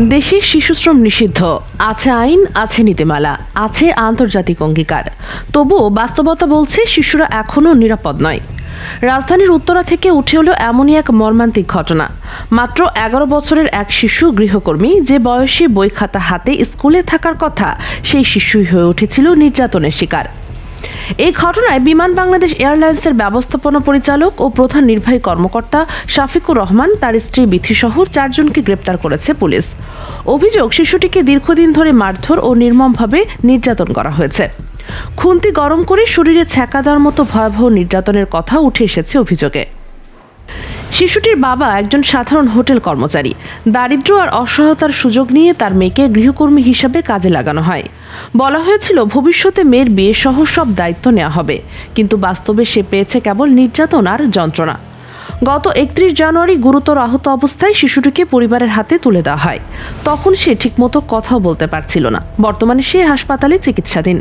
দেশে শিশুশ্রম নিষিদ্ধ। আছে আইন, আছে নীতিমালা, আছে আন্তর্জাতিক অঙ্গীকার। তবুও বাস্তবতা বলছে শিশুরা এখনও নিরাপদ নয়। রাজধানীর উত্তরা থেকে উঠে এলো এমনই এক মর্মান্তিক ঘটনা। মাত্র এগারো বছরের এক শিশু গৃহকর্মী যে বয়সে বই খাতা হাতে স্কুলে থাকার কথা, সেই শিশুই হয়ে উঠেছিল নির্যাতনের শিকার। এই ঘটনায় বিমান বাংলাদেশ এয়ারলাইন্সের ব্যবস্থাপনা পরিচালক ও প্রধান নির্বাহী কর্মকর্তা শাফিকুর রহমান, তার স্ত্রী বিথিসহ চারজনকে গ্রেপ্তার করেছে পুলিশ। অভিযোগ, শিশুটিকে দীর্ঘদিন ধরে মারধর ও নির্মমভাবে নির্যাতন করা হয়েছে। খুন্তি গরম করে শরীরে ছ্যাঁকা দেওয়ার মতো ভয়াবহ নির্যাতনের কথা উঠে এসেছে অভিযোগে। শিশুটির বাবা একজন সাধারণ হোটেল কর্মচারী। দারিদ্র্য আর অসহায়তার সুযোগ নিয়ে তার মেয়েকে গৃহকর্মী হিসাবে কাজে লাগানো হয়। বলা হয়েছিল, ভবিষ্যতে মেয়ের বিয়ে সহ সব দায়িত্ব নেওয়া হবে। কিন্তু বাস্তবে সে পেয়েছে কেবল নির্যাতন আর যন্ত্রণা। গত একত্রিশ জানুয়ারি গুরুতর আহত অবস্থায় শিশুটিকে পরিবারের হাতে তুলে দেওয়া হয়। তখন সে ঠিকমতো কথাও বলতে পারছিল না। বর্তমানে সে হাসপাতালে চিকিৎসাধীন।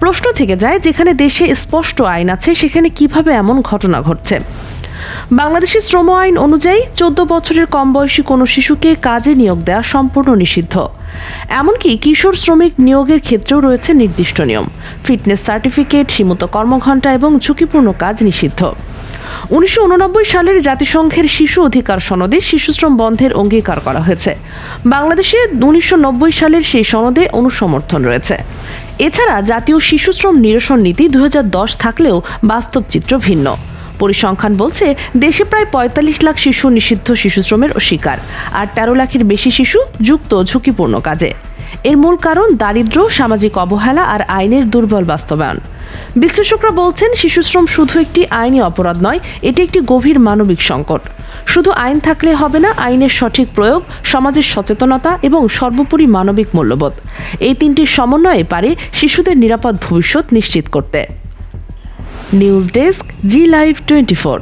প্রশ্ন থেকে যায়, যেখানে দেশে স্পষ্ট আইন আছে, সেখানে কীভাবে এমন ঘটনা ঘটছে? বাংলাদেশের শ্রম আইন অনুযায়ী চোদ্দ বছরের কম বয়সী কোনো শিশুকে কাজে নিয়োগ দেওয়া সম্পূর্ণ নিষিদ্ধ। এমনকি কিশোর শ্রমিক নিয়োগের ক্ষেত্রেও রয়েছে নির্দিষ্ট নিয়ম। ফিটনেস সার্টিফিকেট, সীমিত কর্মঘণ্টা এবং ঝুঁকিপূর্ণ কাজ নিষিদ্ধ। উনিশশো উননব্বই সালের জাতিসংঘের শিশু অধিকার সনদে শিশুশ্রম বন্ধের অঙ্গীকার করা হয়েছে। বাংলাদেশে উনিশশো নব্বই সালের সেই সনদে অনুসমর্থন রয়েছে। এছাড়া জাতীয় শিশুশ্রম নিরসন নীতি দু হাজার দশ থাকলেও বাস্তব চিত্র ভিন্ন। পরিসংখ্যান বলছে, দেশে প্রায় পঁয়তাল্লিশ লাখ শিশু নিষিদ্ধ শিশুশ্রমের শিকার আর তেরো লাখের বেশি শিশু যুক্ত ঝুঁকিপূর্ণ কাজে। এর মূল কারণ দারিদ্র্য, সামাজিক অবহেলা আর আইনের দুর্বল বাস্তবায়ন। বিশ্লেষকরা বলছেন, শিশুশ্রম শুধু একটি আইনি অপরাধ নয়, এটি একটি গভীর মানবিক সংকট। শুধু আইন থাকলে হবে না, আইনের সঠিক প্রয়োগ, সমাজের সচেতনতা এবং সর্বোপরি মানবিক মূল্যবোধ। এই তিনটির সমন্বয়ে পারে শিশুদের নিরাপদ ভবিষ্যৎ নিশ্চিত করতে। News desk Zee live twenty four.